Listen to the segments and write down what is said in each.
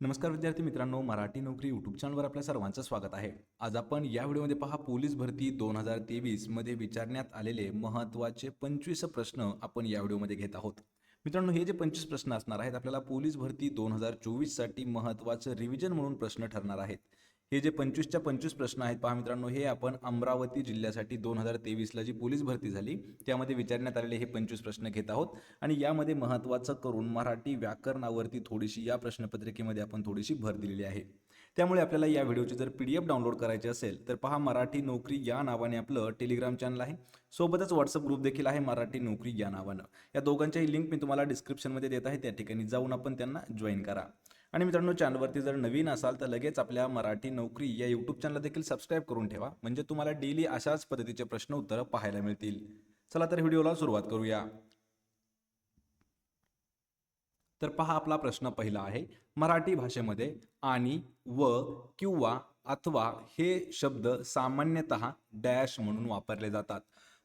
नमस्कार विद्यार्थी मित्रांनो मराठी नोकरी यूट्यूब चॅनलवर आपल्या सर्वांचं स्वागत आहे. आज आपण या व्हिडिओमध्ये पहा पोलीस भरती दोन हजार तेवीसमध्ये विचारण्यात आलेले महत्त्वाचे पंचवीस प्रश्न आपण या व्हिडिओमध्ये घेत आहोत. मित्रांनो हे जे पंचवीस प्रश्न असणार आहेत आपल्याला पोलीस भरती दोन हजार चोवीससाठी महत्त्वाचं रिव्हिजन म्हणून प्रश्न ठरणार आहेत. हे जे पंचवीसच्या पंचवीस प्रश्न आहेत पहा मित्रांनो हे आपण अमरावती जिल्ह्यासाठी दोन हजार तेवीसला जी पोलीस भरती झाली त्यामध्ये विचारण्यात आलेले हे पंचवीस प्रश्न घेत आहोत. आणि यामध्ये महत्त्वाचं करून मराठी व्याकरणावरती थोडीशी या प्रश्नपत्रिकेमध्ये आपण थोडीशी भर दिलेली आहे. त्यामुळे आपल्याला या व्हिडिओची जर पी डी एफ डाउनलोड करायची असेल तर पहा मराठी नोकरी या नावाने आपलं टेलिग्राम चॅनल आहे. सोबतच व्हॉट्सअप ग्रुप देखील आहे मराठी नोकरी या नावानं. या दोघांच्याही लिंक मी तुम्हाला डिस्क्रिप्शनमध्ये देत आहे त्या ठिकाणी जाऊन आपण त्यांना जॉईन करा. आणि मित्रांनो चॅनलवरती जर नवीन असाल तर लगेच आपल्या मराठी नोकरी या यूट्यूब चॅनलला देखील सबस्क्राईब करून ठेवा. म्हणजे तुम्हाला डेली अशाच पद्धतीचे प्रश्न उत्तरं पाहायला मिळतील. चला तर व्हिडिओला सुरुवात करूया. तर पहा आपला प्रश्न पहिला आहे. मराठी भाषेमध्ये आणि व किंवा अथवा हे शब्द सामान्यतः डॅश म्हणून वापरले जातात.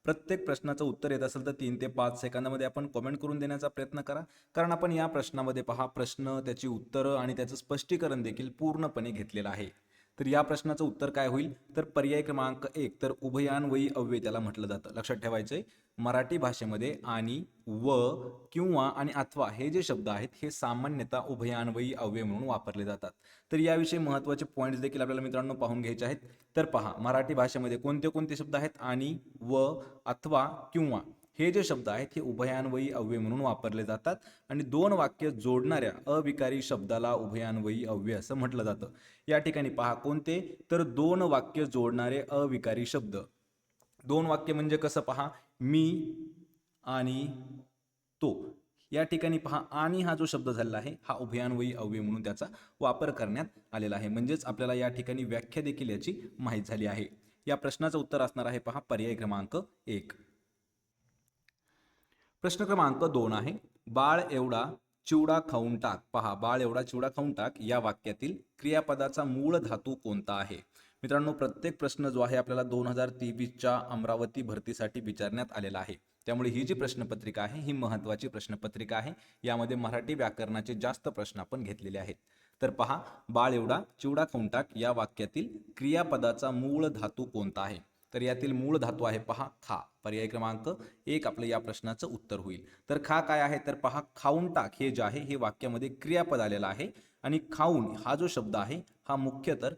प्रत्येक प्रश्नाचं उत्तर येत असेल तर तीन ते पाच सेकंदामध्ये आपण कमेंट करून देण्याचा प्रयत्न करा. कारण आपण या प्रश्नामध्ये पहा प्रश्न त्याची उत्तरं आणि त्याचं स्पष्टीकरण देखील पूर्णपणे घेतलेलं आहे. तर या प्रश्नाचं उत्तर काय होईल? तर पर्याय क्रमांक एक तर उभयान्वयी अव्यय त्याला म्हटलं जातं. लक्षात ठेवायचंय. मराठी भाषेमध्ये आणि व किंवा आणि अथवा हे जे शब्द आहेत हे सामान्यतः उभयान्वयी अव्यय म्हणून वापरले जातात. तर याविषयी महत्त्वाचे पॉईंट्स देखील आपल्याला मित्रांनो पाहून घ्यायचे आहेत. तर पहा मराठी भाषेमध्ये कोणते कोणते शब्द आहेत? आणि व अथवा किंवा. हे जे शब्द आहेत हे उभयान्वयी अव्यय म्हणून वापरले जातात आणि दोन वाक्य जोडणाऱ्या अविकारी शब्दाला उभयान्वयी अव्यय असं म्हटलं जातं. या ठिकाणी पहा कोणते? तर दोन वाक्य जोडणारे अविकारी शब्द. दोन वाक्य म्हणजे कसं पहा? मी आणि तो. या ठिकाणी पहा आणि हा जो शब्द झालेला आहे हा उभयान्वयी अव्यय म्हणून त्याचा वापर करण्यात आलेला आहे. म्हणजेच आपल्याला या ठिकाणी व्याख्या देखील याची माहीत झाली आहे. या प्रश्नाचं उत्तर असणार आहे पहा पर्याय क्रमांक एक. प्रश्न क्रमांक दोन आहे. बाळ एवढा चिवडा खाऊन टाक. पहा बाळ एवढा चिवडा खाऊन टाक. या वाक्यातील क्रियापदाचा मूळ धातू कोणता आहे? मित्रांनो प्रत्येक प्रश्न जो आहे आपल्याला दोन हजार तेवीसच्या अमरावती भरतीसाठी विचारण्यात आलेला आहे. त्यामुळे ही जी प्रश्नपत्रिका आहे ही महत्त्वाची प्रश्नपत्रिका आहे. यामध्ये मराठी व्याकरणाचे जास्त प्रश्न आपण घेतलेले आहेत. तर पहा बाळ एवढा चिवडा खाऊन टाक. या वाक्यातील क्रियापदाचा मूळ धातू कोणता आहे? तर यातील मूळ धातू आहे पहा खा. पर्याय क्रमांक एक आपलं या प्रश्नाचं उत्तर होईल. तर खा काय आहे? तर पहा खाऊन टाक हे जे आहे हे वाक्यामध्ये क्रियापद आलेलं आहे. आणि खाऊन हा जो शब्द आहे हा मुख्य तर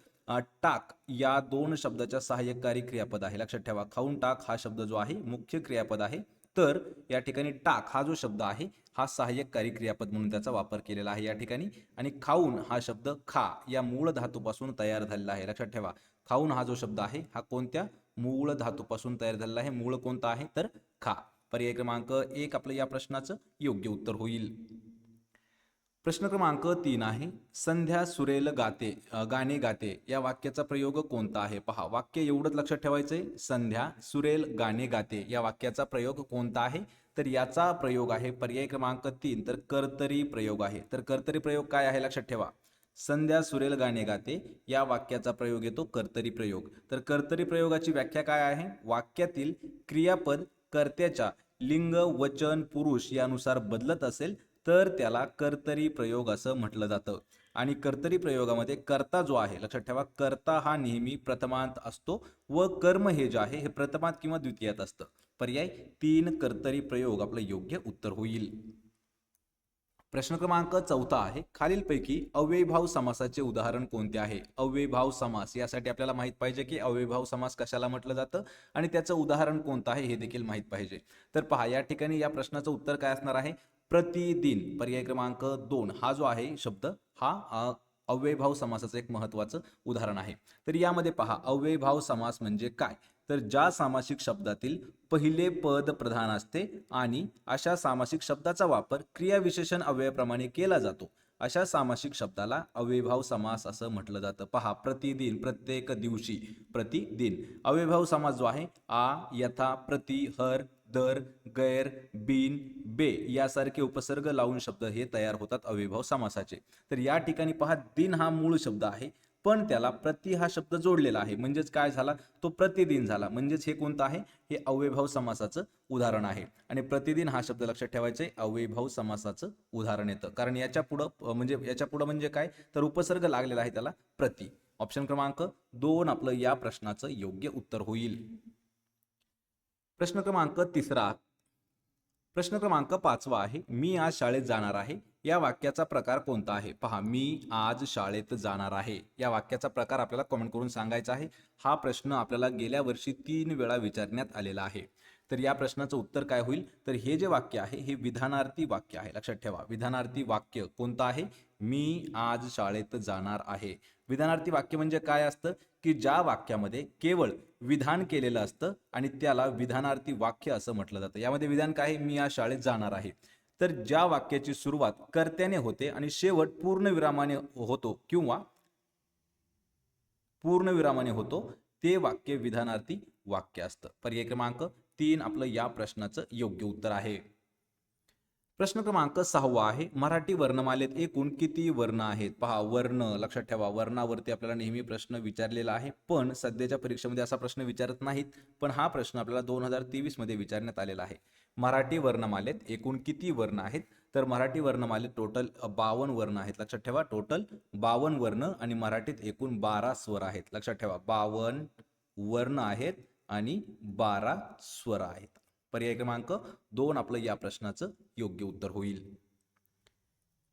टाक या दोन शब्दाच्या सहाय्यकारी क्रियापद आहे. लक्षात ठेवा खाऊन टाक हा शब्द जो आहे मुख्य क्रियापद आहे. तर या ठिकाणी टाक हा जो शब्द आहे हा सहाय्यककारी क्रियापद म्हणून त्याचा वापर केलेला आहे या ठिकाणी. आणि खाऊन हा शब्द खा या मूळ धातूपासून तयार झालेला आहे. लक्षात ठेवा खाऊन हा जो शब्द आहे हा कोणत्या? मूळ धातूपासून तयार झालेला आहे. मूळ कोणता आहे? तर खा. पर्याय क्रमांक एक आपलं या प्रश्नाचं योग्य उत्तर होईल. प्रश्न क्रमांक तीन आहे. संध्या सुरेल गाते गाणे गाते. या वाक्याचा प्रयोग कोणता आहे? पहा वाक्य एवढंच लक्षात ठेवायचंय. संध्या सुरेल गाणे गाते. या वाक्याचा प्रयोग कोणता आहे? तर याचा प्रयोग आहे पर्याय क्रमांक तीन. तर कर्तरी प्रयोग आहे. तर कर्तरी प्रयोग काय आहे? लक्षात ठेवा. संध्या सुरेल गाणे गाते या वाक्याचा प्रयोग येतो कर्तरी प्रयोग. तर कर्तरी प्रयोगाची व्याख्या काय आहे? वाक्यातील क्रियापद कर्त्याच्या लिंग वचन पुरुष यानुसार बदलत असेल तर त्याला कर्तरी प्रयोग असं म्हटलं जातं. आणि कर्तरी प्रयोगामध्ये कर्ता जो आहे लक्षात ठेवा कर्ता हा नेहमी प्रथमांत असतो व कर्म हे जे आहे हे प्रथमांत किंवा द्वितीयात असतं. पर्याय तीन कर्तरी प्रयोग आपलं योग्य उत्तर होईल. प्रश्न क्रमांक चौथा आहे. खालीलपैकी अव्ययभाव समासाचे उदाहरण कोणते आहे? अव्ययभाव समास यासाठी आपल्याला माहीत पाहिजे की अव्ययभाव समास कशाला म्हटलं जातं आणि त्याचं उदाहरण कोणतं आहे हे देखील माहीत पाहिजे. तर पहा या ठिकाणी या प्रश्नाचं उत्तर काय असणार आहे? प्रतिदिन पर्याय क्रमांक दोन हा जो आहे शब्द हा अव्ययभाव समासाचं एक महत्वाचं उदाहरण आहे. तर यामध्ये पहा अव्ययभाव समास म्हणजे काय? तर ज्या सामासिक शब्दातील पहिले पद प्रधान असते आणि अशा सामासिक शब्दाचा वापर क्रियाविशेषण अव्ययाप्रमाणे केला जातो. अशा सामासिक शब्दाला अव्ययभाव समास असं म्हटलं जातं. पहा प्रतिदिन प्रत्येक दिवशी प्रतिदिन. अविभाव समास जो आहे आ यथा प्रति हर दर गैर बिन बे यासारखे उपसर्ग लावून शब्द हे तयार होतात अविभाव समासाचे. तर या ठिकाणी पहा दिन हा मूळ शब्द आहे. पण त्याला प्रति हा शब्द जोडलेला आहे. म्हणजेच काय झाला? तो प्रतिदिन झाला. म्हणजेच हे कोणतं आहे? हे अव्ययभाव समासाचं उदाहरण आहे. आणि प्रतिदिन हा शब्द लक्षात ठेवायचा आहे. अव्ययभाव समासाचं उदाहरण येतं. कारण याच्या पुढं म्हणजे याच्या पुढं म्हणजे काय? तर उपसर्ग लागलेला आहे त्याला प्रति. ऑप्शन क्रमांक दोन आपलं या प्रश्नाचं योग्य उत्तर होईल. प्रश्न क्रमांक तिसरा. प्रश्न क्रमांक पाचवा आहे. मी आज शाळेत जाणार आहे. या वाक्याचा प्रकार कोणता आहे? पहा मी आज शाळेत जाणार आहे. या वाक्याचा प्रकार आपल्याला कमेंट करून सांगायचा आहे. हा प्रश्न आपल्याला गेल्या वर्षी तीन वेळा विचारण्यात आलेला आहे. तर या प्रश्नाचं उत्तर काय होईल? तर हे जे वाक्य आहे हे विधानार्थी वाक्य आहे. लक्षात ठेवा विधानार्थी वाक्य कोणतं आहे? मी आज शाळेत जाणार आहे. विधानार्थी वाक्य म्हणजे काय असतं? की ज्या वाक्यामध्ये केवळ विधान केलेलं असतं आणि त्याला विधानार्थी वाक्य असं म्हटलं जातं. यामध्ये विधान काय आहे? मी आज शाळेत जाणार आहे. तर ज्या वाक्याची सुरुवात कर्त्याने होते आणि शेवट पूर्णविरामाने होतो किंवा पूर्णविरामाने होतो ते वाक्य विधानार्थी वाक्य असतं. पर्याय क्रमांक तीन आपलं या प्रश्नाचं योग्य उत्तर आहे. प्रश्न क्रमांक सहावा आहे. मराठी वर्णमालेत एकूण किती वर्ण आहेत? पहा वर्ण लक्षात ठेवा वर्णावरती आपल्याला नेहमी प्रश्न विचारलेला आहे. पण सध्याच्या परीक्षेमध्ये असा प्रश्न विचारत नाहीत. पण हा प्रश्न आपल्याला दोन हजार तेवीसमध्ये विचारण्यात आलेला आहे. मराठी वर्णमालेत एकूण किती वर्ण आहेत? तर मराठी वर्णमालेत टोटल बावन्न वर्ण आहेत. लक्षात ठेवा टोटल बावन्न वर्ण आणि मराठीत एकूण बारा स्वर आहेत. लक्षात ठेवा बावन्न वर्ण आहेत आणि बारा स्वर आहेत. पर्याय क्रमांक दोन आपलं या प्रश्नाचं योग्य उत्तर होईल.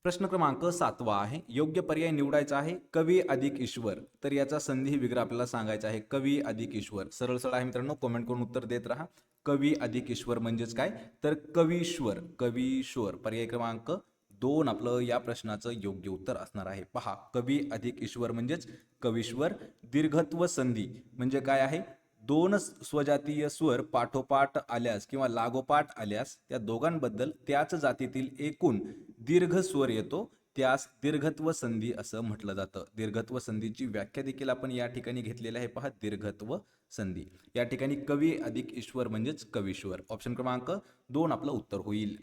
प्रश्न क्रमांक सातवा आहे. योग्य पर्याय निवडायचा आहे. कवी अधिक ईश्वर. तर याचा संधी विग्रह आपल्याला सांगायचा आहे. कवी अधिक ईश्वर. सरळ सरळ आहे मित्रांनो कमेंट करून उत्तर देत राहा. कवी अधिक ईश्वर म्हणजेच काय? तर कवीश्वर कवीश्वर. पर्याय क्रमांक दोन आपलं या प्रश्नाचं योग्य उत्तर असणार आहे. पहा कवी अधिक ईश्वर म्हणजेच कवीश्वर. दीर्घत्व संधी म्हणजे काय आहे? दोन स्वजातीय स्वर पाठोपाठ आल्यास किंवा लागोपाठ आल्यास त्या दोघांबद्दल त्याच जातीतील एकूण दीर्घ स्वर येतो. त्यास दीर्घत्व संधी असं म्हटलं जातं. दीर्घत्व संधीची व्याख्या देखील आपण या ठिकाणी घेतलेली आहे. पहा दीर्घत्व संधी. या ठिकाणी कवी अधिक ईश्वर म्हणजेच कवीश्वर. ऑप्शन क्रमांक दोन आपलं उत्तर होईल.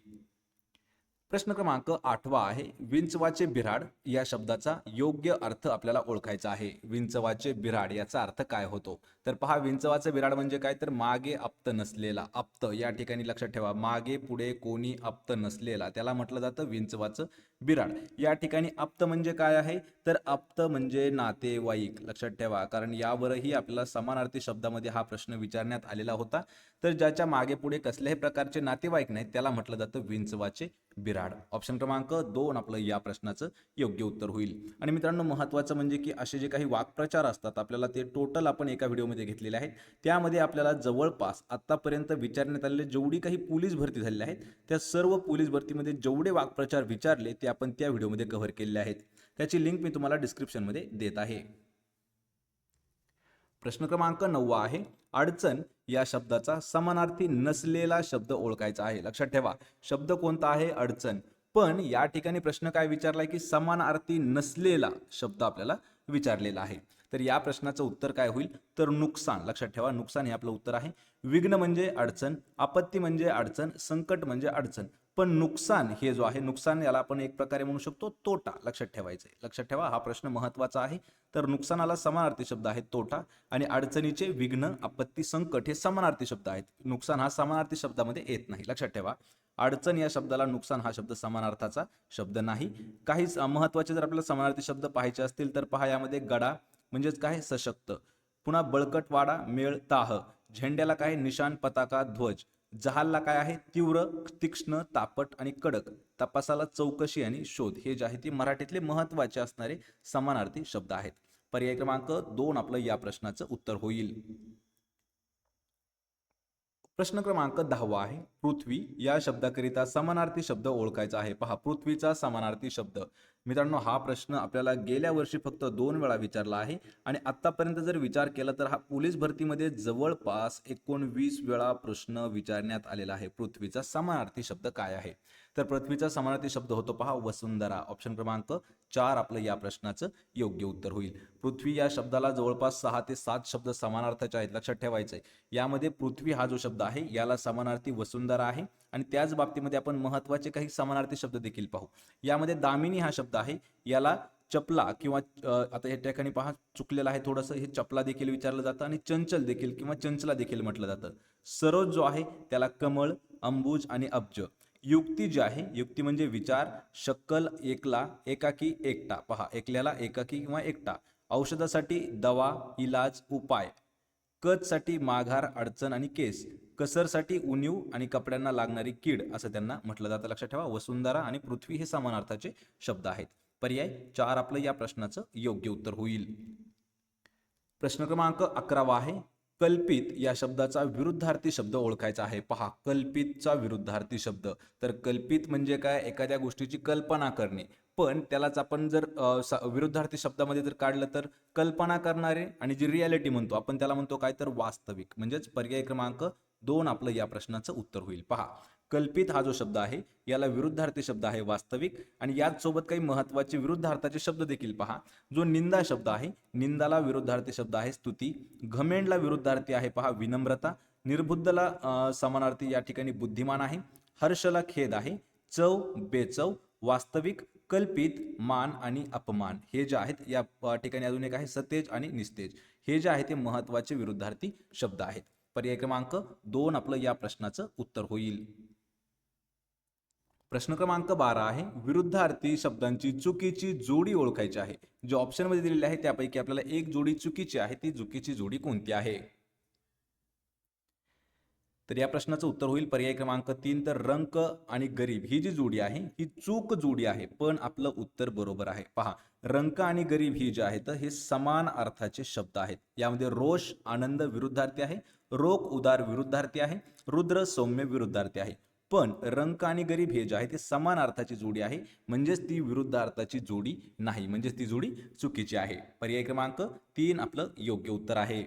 प्रश्न क्रमांक आठवा आहे विंचवाचे बिराड या शब्दाचा योग्य अर्थ आपल्याला ओळखायचा आहे. विंचवाचे बिराड याचा अर्थ काय होतो? तर पहा विंचवाचे बिराड म्हणजे काय? तर मागे आप्त नसलेला आप्त या ठिकाणी लक्षात ठेवा. मागे पुढे कोणी आप्त नसलेला त्याला म्हटलं जातं विंचवाचं बिराड. या ठिकाणी आप्त म्हणजे काय आहे? तर आप्त म्हणजे नातेवाईक लक्षात ठेवा. कारण यावरही आपल्याला समानार्थी शब्दामध्ये हा प्रश्न विचारण्यात आलेला होता. तर ज्याच्या मागे पुढे कसल्याही प्रकारचे नातेवाईक नाहीत त्याला म्हटलं जातं विंचवाचे बिराड. ऑप्शन क्रमांक दोन आपलं या प्रश्नाचं योग्य उत्तर होईल. आणि मित्रांनो महत्वाचं म्हणजे की असे जे काही वाक्प्रचार असतात आपल्याला ते टोटल आपण एका व्हिडिओमध्ये घेतलेले आहेत. त्यामध्ये आपल्याला जवळपास आत्तापर्यंत विचारण्यात आलेले जेवढी काही पोलीस भरती झालेल्या आहेत त्या सर्व पोलीस भरतीमध्ये जेवढे वाक्प्रचार विचारले ते आपण त्या व्हिडिओमध्ये कव्हर केलेले आहेत. त्याची लिंक मी तुम्हाला डिस्क्रिप्शनमध्ये देत आहे. प्रश्न क्रमांक नववा आहे. अडचण या शब्दाचा समानार्थी नसलेला शब्द ओळखायचा आहे. लक्षात ठेवा शब्द कोणता आहे? अडचण. पण या ठिकाणी प्रश्न काय विचारलाय की समानार्थी नसलेला शब्द आपल्याला विचारलेला आहे. तर या प्रश्नाचं उत्तर काय होईल? तर नुकसान. लक्षात ठेवा नुकसान हे आपलं उत्तर आहे. विघ्न म्हणजे अडचण आपत्ती म्हणजे अडचण संकट म्हणजे अडचण. पण नुकसान हे जो आहे नुकसान याला आपण एक प्रकारे म्हणू शकतो तोटा लक्षात ठेवायचं आहे. लक्षात ठेवा हा प्रश्न महत्त्वाचा आहे. तर नुकसानाला समानार्थी शब्द आहे तोटा आणि अडचणीचे विघ्न आपत्ती संकट हे समानार्थी शब्द आहेत. नुकसान हा समानार्थी शब्दामध्ये येत नाही. लक्षात ठेवा अडचण या शब्दाला नुकसान हा शब्द समानार्थाचा शब्द नाही. काही महत्त्वाचे जर आपल्याला समानार्थी शब्द पाहायचे असतील तर पहा यामध्ये गडा म्हणजेच काय? सशक्त. पुन्हा बळकट वाडा मेळ ताह. झेंड्याला काय? निशान पताका ध्वज. जहालला काय आहे? तीव्र तीक्ष्ण तापट आणि कडक. तपासाला चौकशी आणि शोध. हे जे आहे ते मराठीतले महत्त्वाचे असणारे समानार्थी शब्द आहेत. पर्याय क्रमांक दोन आपलं या प्रश्नाचं उत्तर होईल. प्रश्न क्रमांक दहावा आहे. पृथ्वी या शब्दाकरिता समानार्थी शब्द ओळखायचा आहे. पहा पृथ्वीचा समानार्थी शब्द. मित्रांनो हा प्रश्न आपल्याला गेल्या वर्षी फक्त दोन वेळा विचारला आहे आणि आतापर्यंत जर विचार केला तर हा पोलीस भरतीमध्ये जवळपास एकोणवीस वेळा प्रश्न विचारण्यात आलेला आहे. पृथ्वीचा समानार्थी शब्द काय आहे? तर पृथ्वीचा समानार्थी शब्द होतो पहा वसुंधरा. ऑप्शन क्रमांक चार आपलं या प्रश्नाचं योग्य उत्तर होईल. पृथ्वी या शब्दाला जवळपास सहा ते सात शब्द समानार्थाचे आहेत. लक्षात ठेवायचं आहे. यामध्ये पृथ्वी हा जो शब्द आहे याला समानार्थी वसुंधरा आहे आणि त्याच बाबतीमध्ये आपण महत्त्वाचे काही समानार्थी शब्द देखील पाहू. यामध्ये दामिनी हा शब्द आहे. याला चपला किंवा आता या ठिकाणी पहा चुकलेलं आहे थोडंसं. हे चपला देखील विचारलं जातं आणि चंचल देखील किंवा चंचला देखील म्हटलं जातं. सरोज जो आहे त्याला कमळ अंबुज आणि अब्ज. युक्ती जी आहे युक्ती म्हणजे विचार शक्कल एकला एकाकी एकटा. पहा एकल्याला एकाकी किंवा एकटा. औषधासाठी दवा इलाज उपाय. कचसाठी माघार अडचण आणि केस. कसरसाठी उणीव आणि कपड्यांना लागणारी कीड असं त्यांना म्हटलं जातं. लक्षात ठेवा वसुंधरा आणि पृथ्वी हे समानार्थाचे शब्द आहेत. पर्याय चार आपलं या प्रश्नाचं योग्य उत्तर होईल. प्रश्न क्रमांक अकरावा आहे. कल्पित या शब्दाचा विरुद्धार्थी शब्द ओळखायचा आहे. पहा कल्पितचा विरुद्धार्थी शब्द. तर कल्पित म्हणजे काय? एखाद्या गोष्टीची कल्पना करणे. पण त्यालाच आपण जर विरुद्धार्थी शब्दामध्ये जर काढलं तर कल्पना करणारे आणि जी रियालिटी म्हणतो आपण त्याला म्हणतो काय? तर वास्तविक. म्हणजेच पर्याय क्रमांक दोन आपलं या प्रश्नाचं उत्तर होईल. पहा कल्पित हा जो शब्द आहे याला विरुद्धार्थी शब्द आहे वास्तविक. आणि याच सोबत काही महत्त्वाचे विरुद्धार्थाचे शब्द देखील पहा. जो निंदा शब्द आहे निंदाला विरुद्धार्थी शब्द आहे स्तुती. घमेंडला विरुद्धार्थी आहे पहा विनम्रता. निर्बुद्धला समानार्थी या ठिकाणी बुद्धिमान आहे. हर्षला खेद आहे. चव बेचव. वास्तविक कल्पित मान आणि अपमान. हे जे आहेत या ठिकाणी अजून एक आहे सतेज आणि निस्तेज. हे जे आहे ते महत्त्वाचे विरुद्धार्थी शब्द आहेत. पर्याय क्रमांक दोन आपलं या प्रश्नाचं उत्तर होईल. प्रश्न क्रमांक बारा आहे. विरुद्धार्थी शब्दांची चुकीची जोडी ओळखायची आहे. जे ऑप्शनमध्ये दिलेले आहे त्यापैकी आपल्याला एक जोडी चुकीची आहे. ती चुकीची जोडी कोणती आहे? तर या प्रश्नाचं उत्तर होईल. पर्याय क्रमांक तीन तर रंक आणि गरीब. ही जी जोडी आहे ही चूक जोडी आहे पण आपलं उत्तर बरोबर आहे. पहा रंक आणि गरीब ही जे आहेत हे समान अर्थाचे शब्द आहेत. यामध्ये रोष आनंद विरुद्धार्थी आहे रोग उदार विरुद्धार्थी आहे रुद्र सौम्य विरुद्धार्थी आहे. पण रंक आणि गरीब हे जे आहे ते समान अर्थाची जोडी आहे. म्हणजेच ती विरुद्ध अर्थाची जोडी नाही. म्हणजेच ती जोडी चुकीची आहे. पर्याय क्रमांक तीन आपलं योग्य उत्तर आहे.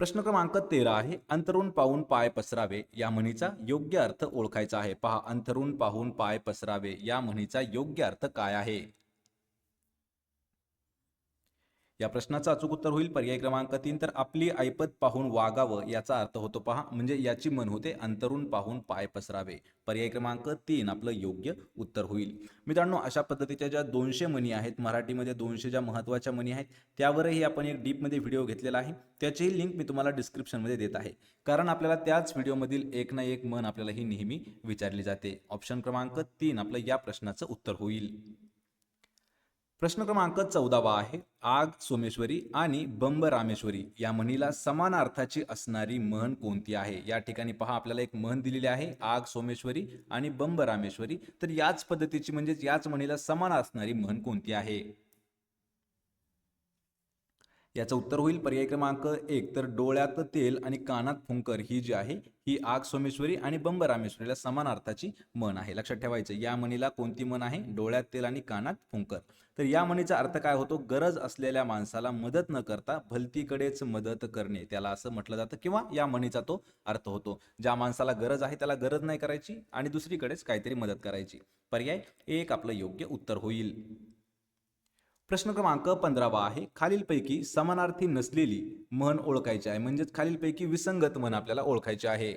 प्रश्न क्रमांक तेरा आहे अंतरून पाहून पाय पसरावे या म्हणीचा योग्य अर्थ ओळखायचा आहे. पहा अंतरून पाहून पाय पसरावे या म्हणीचा योग्य अर्थ काय आहे? या प्रश्नाचं अचूक उत्तर होईल. पर्याय क्रमांक तीन तर आपली ऐपत पाहून वागावं याचा अर्थ होतो पहा. म्हणजे याची मन होते अंतरून पाहून पाय पसरावे. पर्याय क्रमांक तीन आपलं योग्य उत्तर होईल. मित्रांनो अशा पद्धतीच्या ज्या दोनशे मनी आहेत मराठीमध्ये दोनशे ज्या महत्त्वाच्या मनी आहेत त्यावरही आपण एक डीपमध्ये व्हिडिओ घेतलेला आहे. त्याचीही लिंक मी तुम्हाला डिस्क्रिप्शनमध्ये देत आहे. कारण आपल्याला त्याच व्हिडिओमधील एक ना एक मन आपल्याला ही नेहमी विचारली जाते. ऑप्शन क्रमांक तीन आपलं या प्रश्नाचं उत्तर होईल. प्रश्न क्रमांक चौदावा आहे. आग सोमेश्वरी आणि बंब रामेश्वरी या म्हणीला समान अर्थाची असणारी म्हण कोणती आहे? या ठिकाणी पहा आपल्याला एक म्हण दिलेली आहे आग सोमेश्वरी आणि बंब रामेश्वरी तर याच पद्धतीची म्हणजेच याच म्हणीला समान असणारी म्हण कोणती आहे? याचं उत्तर होईल. पर्याय क्रमांक एक. तर डोळ्यात तेल आणि कानात फुंकर ही जी आहे ही आग सोमेश्वरी आणि बंब रामेश्वरीला समान अर्थाची मन आहे. लक्षात ठेवायचं या म्हणीला कोणती मन आहे? डोळ्यात तेल आणि कानात फुंकर. तर या म्हणीचा अर्थ काय होतो? गरज असलेल्या माणसाला मदत न करता भलतीकडेच मदत करणे. त्याला असं म्हटलं जातं किंवा या म्हणीचा तो अर्थ होतो. ज्या माणसाला गरज आहे त्याला गरज नाही करायची आणि दुसरीकडेच काहीतरी मदत करायची. पर्याय एक. आपलं योग्य उत्तर होईल. प्रश्न क्रमांक पंधरावा आहे. खालीलपैकी समानार्थी नसलेली म्हण ओळखायची आहे. म्हणजेच खालीलपैकी विसंगत म्हण आपल्याला ओळखायची आहे.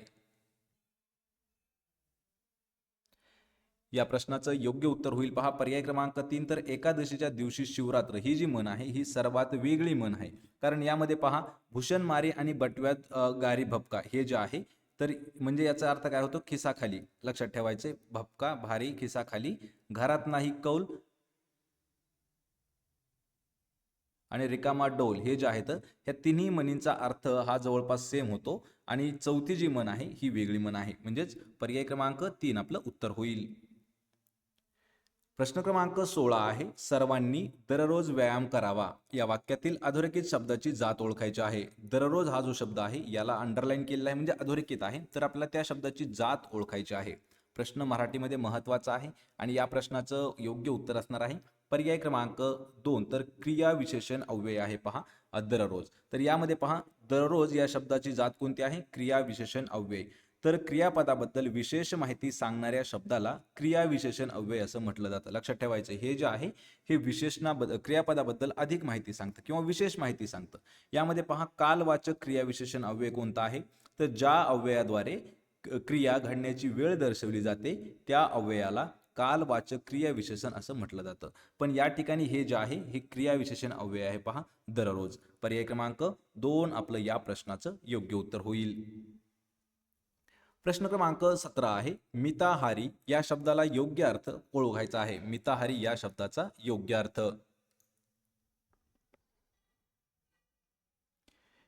या प्रश्नाचं योग्य उत्तर होईल पहा. पर्याय क्रमांक तीन तर एकादशीच्या दिवशी शिवरात्र. ही जी म्हण आहे ही सर्वात वेगळी म्हण आहे. कारण यामध्ये पहा भूषण मारे आणि बटव्यात गारी भपका हे जे आहे तर म्हणजे याचा अर्थ काय होतो? खिसाखाली. लक्षात ठेवायचे. भपका भारी खिसाखाली. घरात नाही कौल आणि रिकामा डोल हे जे आहेत ह्या तिन्ही म्हणींचा अर्थ हा जवळपास सेम होतो. आणि चौथी जी मन आहे ही वेगळी मन आहे. म्हणजेच पर्याय क्रमांक तीन आपलं उत्तर होईल. प्रश्न क्रमांक सोळा आहे सर्वांनी दररोज व्यायाम करावा. या वाक्यातील अधोरेखित शब्दाची जात ओळखायची आहे. दररोज हा जो शब्द आहे याला अंडरलाईन केलेला आहे म्हणजे अधोरेखित आहे. तर आपल्याला त्या शब्दाची जात ओळखायची आहे. प्रश्न मराठीमध्ये महत्त्वाचा आहे आणि या प्रश्नाचं योग्य उत्तर असणार आहे. पर्याय क्रमांक दोन तर क्रिया विशेषण अव्यय आहे पहा अ, दररोज. तर यामध्ये पहा दररोज या शब्दाची जात कोणती आहे? क्रिया विशेषण अव्यय. तर क्रियापदाबद्दल विशेष माहिती सांगणाऱ्या शब्दाला क्रिया विशेषण अव्यय असं म्हटलं जातं. लक्षात ठेवायचं हे जे आहे हे विशेषणाबद्दल क्रियापदाबद्दल अधिक माहिती सांगतं किंवा विशेष माहिती सांगतं. यामध्ये पहा कालवाचक क्रिया विशेषण अव्यय कोणता आहे? तर ज्या अव्ययाद्वारे क- क्रिया घडण्याची वेळ दर्शवली जाते त्या अव्ययाला कालवाचक क्रियाविशेषण असं म्हटलं जातं. पण या ठिकाणी हे जे आहे हे क्रियाविशेषण अव्यय आहे पहा दररोज. पर्याय क्रमांक दोन आपलं या प्रश्नाचं योग्य उत्तर होईल. प्रश्न क्रमांक सतरा आहे मिताहारी या शब्दाला योग्य अर्थ ओळखायचा आहे. मिताहारी या शब्दाचा योग्य अर्थ.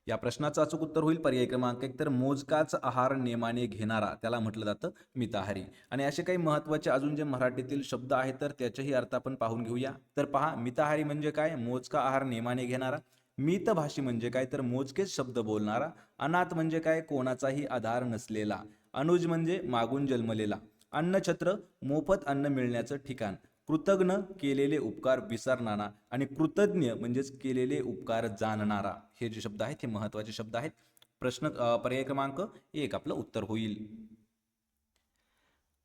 या प्रश्नाचं अचूक उत्तर होईल. पर्याय क्रमांक एक तर मोजकाच आहार नियमाने घेणारा त्याला म्हटलं जातं मिताहारी. आणि असे काही महत्त्वाचे अजून जे मराठीतील शब्द आहेत तर त्याचेही अर्थ आपण पाहून घेऊया. तर पहा मिताहारी म्हणजे काय? मोजका आहार नियमाने घेणारा. मितभाषी म्हणजे काय? तर मोजकेच शब्द बोलणारा. अनाथ म्हणजे काय? कोणाचाही आधार नसलेला. अनुज म्हणजे मागून जन्मलेला. अन्नछत्र मोफत अन्न मिळण्याचं ठिकाण. कृतज्ञ केलेले उपकार विसरणारा आणि कृतज्ञ म्हणजेच केलेले उपकार जाणणारा. हे जे शब्द आहेत हे महत्त्वाचे शब्द आहेत. प्रश्न पर्याय क्रमांक एक आपलं उत्तर होईल.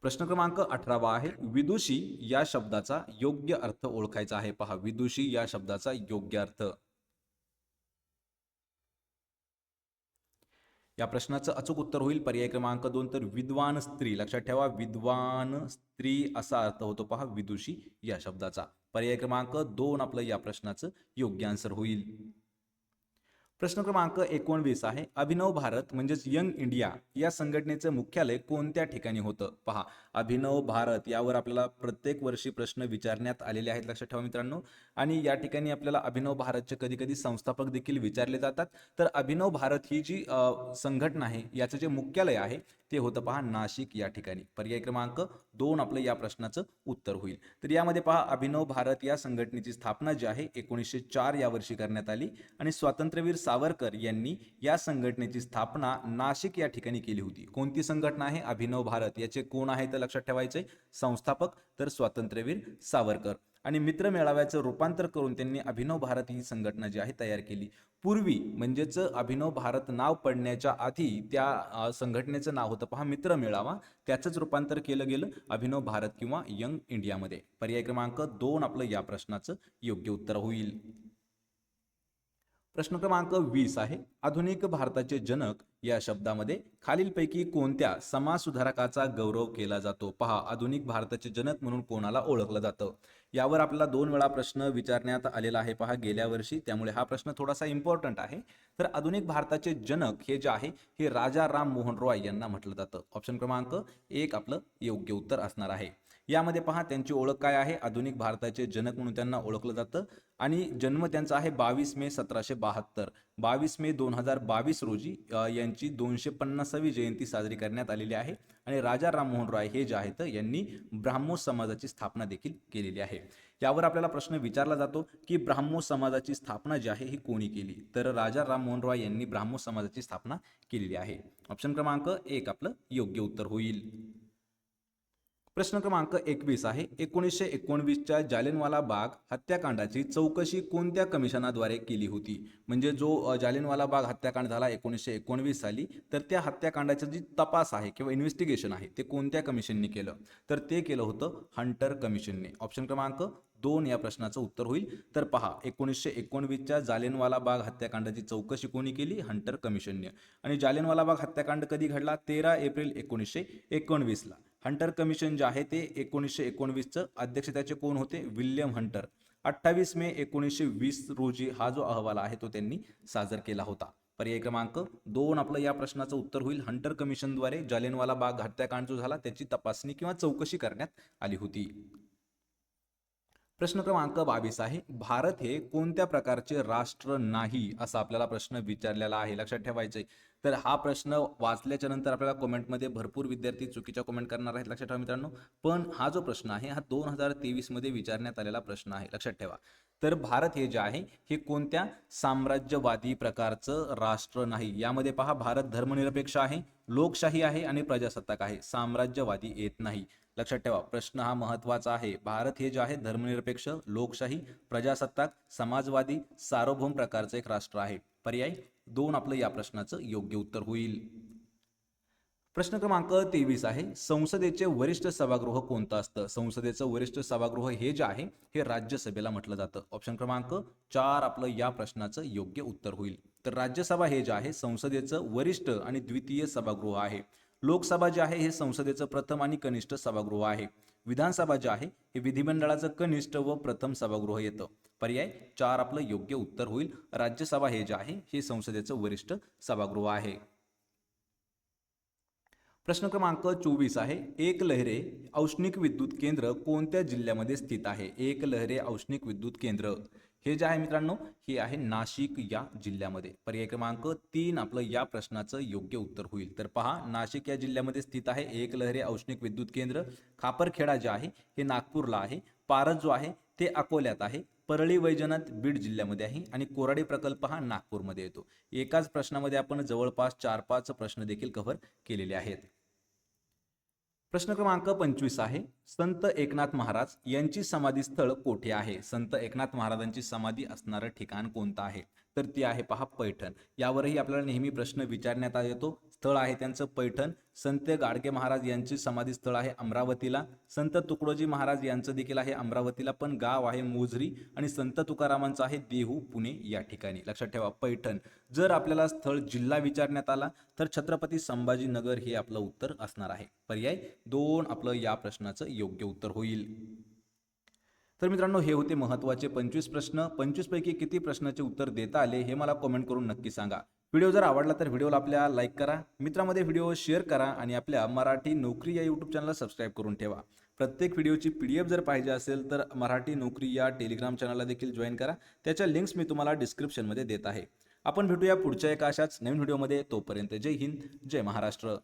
प्रश्न क्रमांक अठरावा आहे. विदुषी या शब्दाचा योग्य अर्थ ओळखायचा आहे. पहा विदुषी या शब्दाचा योग्य अर्थ. या प्रश्नाचं अचूक उत्तर होईल. पर्याय क्रमांक दोन तर विद्वान स्त्री. लक्षात ठेवा विद्वान स्त्री असा अर्थ होतो पहा विदुषी या शब्दाचा. पर्याय क्रमांक दोन आपलं या प्रश्नाचं योग्य आन्सर होईल. प्रश्न क्रमांक एकोणवीस आहे. अभिनव भारत म्हणजेच यंग इंडिया या संघटनेचं मुख्यालय कोणत्या ठिकाणी होतं? पहा अभिनव भारत यावर आपल्याला प्रत्येक वर्षी प्रश्न विचारण्यात आलेले आहेत लक्षात ठेवा मित्रांनो. आणि या ठिकाणी आपल्याला अभिनव भारतचे कधी कधी संस्थापक देखील विचारले जातात. तर अभिनव भारत ही जी संघटना आहे याचं जे मुख्यालय आहे ते होतं पहा नाशिक या ठिकाणी. पर्याय क्रमांक दोन आपलं या प्रश्नाचं उत्तर होईल. तर यामध्ये पहा अभिनव भारत या संघटनेची स्थापना जी आहे एकोणीसशे चार या वर्षी करण्यात आली. आणि स्वातंत्र्यवीर सावरकर यांनी या संघटनेची स्थापना नाशिक या ठिकाणी केली होती. कोणती संघटना आहे? अभिनव भारत. याचे कोण आहे? तर लक्षात ठेवायचे संस्थापक तर स्वातंत्र्यवीर सावरकर. आणि मित्र मेळाव्याचं रूपांतर करून त्यांनी अभिनव भारत ही संघटना जी आहे तयार केली. पूर्वी म्हणजेच अभिनव भारत नाव पडण्याच्या आधी त्या संघटनेचं नाव होतं पहा मित्र मेळावा. त्याचंच रूपांतर केलं गेलं अभिनव भारत किंवा यंग इंडियामध्ये. पर्याय क्रमांक दोन आपलं या प्रश्नाचं योग्य उत्तर होईल. प्रश्न क्रमांक वीस आहे. आधुनिक भारताचे जनक या शब्दामध्ये खालीलपैकी कोणत्या समाजसुधारकाचा गौरव केला जातो? पहा आधुनिक भारताचे जनक म्हणून कोणाला ओळखलं जातं? यावर आपल्याला दोन वेळा प्रश्न विचारण्यात आलेला आहे पहा गेल्या वर्षी. त्यामुळे हा प्रश्न थोडासा इम्पॉर्टंट आहे. तर आधुनिक भारताचे जनक हे जे आहे हे राजा राम मोहन रॉय यांना म्हटलं जातं. ऑप्शन क्रमांक एक आपलं योग्य उत्तर असणार आहे. यामध्ये पहा त्यांची ओळख काय आहे? आधुनिक भारताचे जनक म्हणून त्यांना ओळखलं जातं. आणि जन्म त्यांचा आहे बावीस मे सतराशे बहात्तर. बावीस मे दोन हजार बावीस रोजी यांची दोनशे पन्नासावी जयंती साजरी करण्यात आलेली आहे आणि राजा राममोहन रॉय हे जे आहेत यांनी ब्राह्मो समाजाची स्थापना देखील केलेली आहे. यावर आपल्याला प्रश्न विचारला जातो की ब्राह्मो समाजाची स्थापना जी आहे ही कोणी केली? तर राजा राममोहन रॉय यांनी ब्राह्मो समाजाची स्थापना केलेली आहे. ऑप्शन क्रमांक एक आपलं योग्य उत्तर होईल. प्रश्न क्रमांक एकवीस आहे. एकोणीसशे एकोणवीसच्या जालियनवाला बाग हत्याकांडाची चौकशी कोणत्या कमिशनाद्वारे केली होती? म्हणजे जो अ, जालियनवाला बाग हत्याकांड झाला एकोणीसशे एकोणवीस साली तर त्या हत्याकांडाचा जी तपास आहे किंवा इन्व्हेस्टिगेशन आहे ते कोणत्या कमिशनने केलं? तर ते केलं होतं हंटर कमिशनने ऑप्शन क्रमांक दोन या प्रश्नाचं उत्तर होईल. तर पहा एकोणीसशे एकोणवीसच्या जालियनवाला बाग हत्याकांडाची चौकशी कोणी केली? हंटर कमिशनने आणि जालियनवाला बाग हत्याकांड कधी घडला? तेरा एप्रिल एकोणीसशे एकोणवीसला. हंटर कमिशन जे आहे ते एकोणीसशे एकोणवीसचं अध्यक्ष त्याचे कोण होते? William Hunter. अठ्ठावीस मे एकोणीसशे वीस रोजी हा जो अहवाल आहे तो त्यांनी सादर केला होता. पर्याय क्रमांक दोन आपलं या प्रश्नाचं उत्तर होईल. हंटर कमिशनद्वारे जालियनवाला बाग हत्याकांड जो झाला त्याची तपासणी किंवा चौकशी करण्यात आली होती. प्रश्न क्रमांक बावीस आहे. भारत हे कोणत्या प्रकारचे राष्ट्र नाही असा आपल्याला प्रश्न विचारलेला आहे? लक्षात ठेवायचे तर हा प्रश्न वाचल्याच्या नंतर आपल्याला कमेंटमध्ये भरपूर विद्यार्थी चुकीच्या कमेंट करणार आहेत लक्षात ठेवा मित्रांनो. पण हा जो प्रश्न आहे हा दोन हजार तेवीसमध्ये विचारण्यात आलेला प्रश्न आहे. लक्षात ठेवा. तर भारत हे जे आहे हे कोणत्या साम्राज्यवादी प्रकारचं राष्ट्र नाही? यामध्ये पहा भारत धर्मनिरपेक्ष आहे लोकशाही आहे आणि प्रजासत्ताक आहे. साम्राज्यवादी येत नाही. लक्षात ठेवा प्रश्न हा महत्त्वाचा आहे. भारत हे जे आहे धर्मनिरपेक्ष लोकशाही प्रजासत्ताक समाजवादी सार्वभौम प्रकारचं एक राष्ट्र आहे. पर्याय दोन आपलं या प्रश्नाचं योग्य उत्तर होईल. प्रश्न क्रमांक तेवीस आहे. संसदेचे वरिष्ठ सभागृह कोणतं असतं? संसदेचं वरिष्ठ सभागृह हे जे आहे हे राज्यसभेला म्हटलं जातं. ऑप्शन क्रमांक चार आपलं या प्रश्नाचं योग्य उत्तर होईल. तर राज्यसभा हे जे आहे संसदेचं वरिष्ठ आणि द्वितीय सभागृह आहे. लोकसभा जे आहे हे संसदेचं प्रथम आणि कनिष्ठ सभागृह आहे. विधानसभा जे आहे हे विधिमंडळाचं कनिष्ठ व प्रथम सभागृह येतं. पर्याय चार आपलं योग्य उत्तर होईल. राज्यसभा हे जे आहे हे संसदेचं वरिष्ठ सभागृह आहे. प्रश्न क्रमांक चोवीस आहे. एक लहरे औष्णिक विद्युत केंद्र कोणत्या जिल्ह्यामध्ये स्थित आहे? एक लहरे औष्णिक विद्युत केंद्र. हे जे आहे मित्रांनो हे आहे नाशिक या जिल्ह्यामध्ये. पर्याय क्रमांक तीन आपलं या प्रश्नाचं योग्य उत्तर होईल. तर पहा नाशिक या जिल्ह्यामध्ये स्थित आहे एक लहरे औष्णिक विद्युत केंद्र. खापरखेडा जे आहे हे नागपूरला आहे. पारस जो आहे ते अकोल्यात आहे. परळी वैजनाथ बीड जिल्ह्यामध्ये आहे आणि कोराडी प्रकल्प हा नागपूरमध्ये येतो. एकाच प्रश्नामध्ये आपण जवळपास चार पाच प्रश्न देखील कव्हर केलेले आहेत. प्रश्न क्रमांक पंचवीस आहे. संत एकनाथ महाराज यांची समाधी स्थळ कोठे आहे? संत एकनाथ महाराजांची समाधी असणारं ठिकाण कोणतं आहे? तर ती आहे पहा पैठण. यावरही आपल्याला नेहमी प्रश्न विचारण्यात येतो. स्थळ आहे त्यांचं पैठण. संत गाडगे महाराज यांची समाधी स्थळ आहे अमरावतीला. संत तुकडोजी महाराज यांचं देखील आहे अमरावतीला पण गाव आहे मोझरी आणि संत तुकारामांचं आहे देहू पुणे या ठिकाणी. लक्षात ठेवा पैठण. जर आपल्याला स्थळ जिल्हा विचारण्यात आला तर छत्रपती संभाजीनगर हे आपलं उत्तर असणार आहे. पर्याय दोन आपलं या प्रश्नाचं योग्य उत्तर होईल. तर मित्रांनो हे होते महत्त्वाचे पंचवीस प्रश्न. पंचवीस पैकी किती प्रश्नाचे उत्तर देता आले हे मला कमेंट करून नक्की सांगा. व्हिडिओ जर आवडला तर व्हिडिओला आपल्या लाईक करा. मित्रामध्ये व्हिडिओ शेअर करा आणि आपल्या मराठी नोकरी या यूट्यूब चॅनलला सबस्क्राईब करून ठेवा. प्रत्येक व्हिडिओची पी डी एफ जर पाहिजे असेल तर मराठी नोकरी या टेलिग्राम चॅनलला देखील जॉईन करा. त्याच्या लिंक्स मी तुम्हाला डिस्क्रिप्शनमध्ये देत आहे. आपण भेटूया पुढच्या एका अशाच नवीन व्हिडिओमध्ये. तोपर्यंत जय हिंद जय महाराष्ट्र.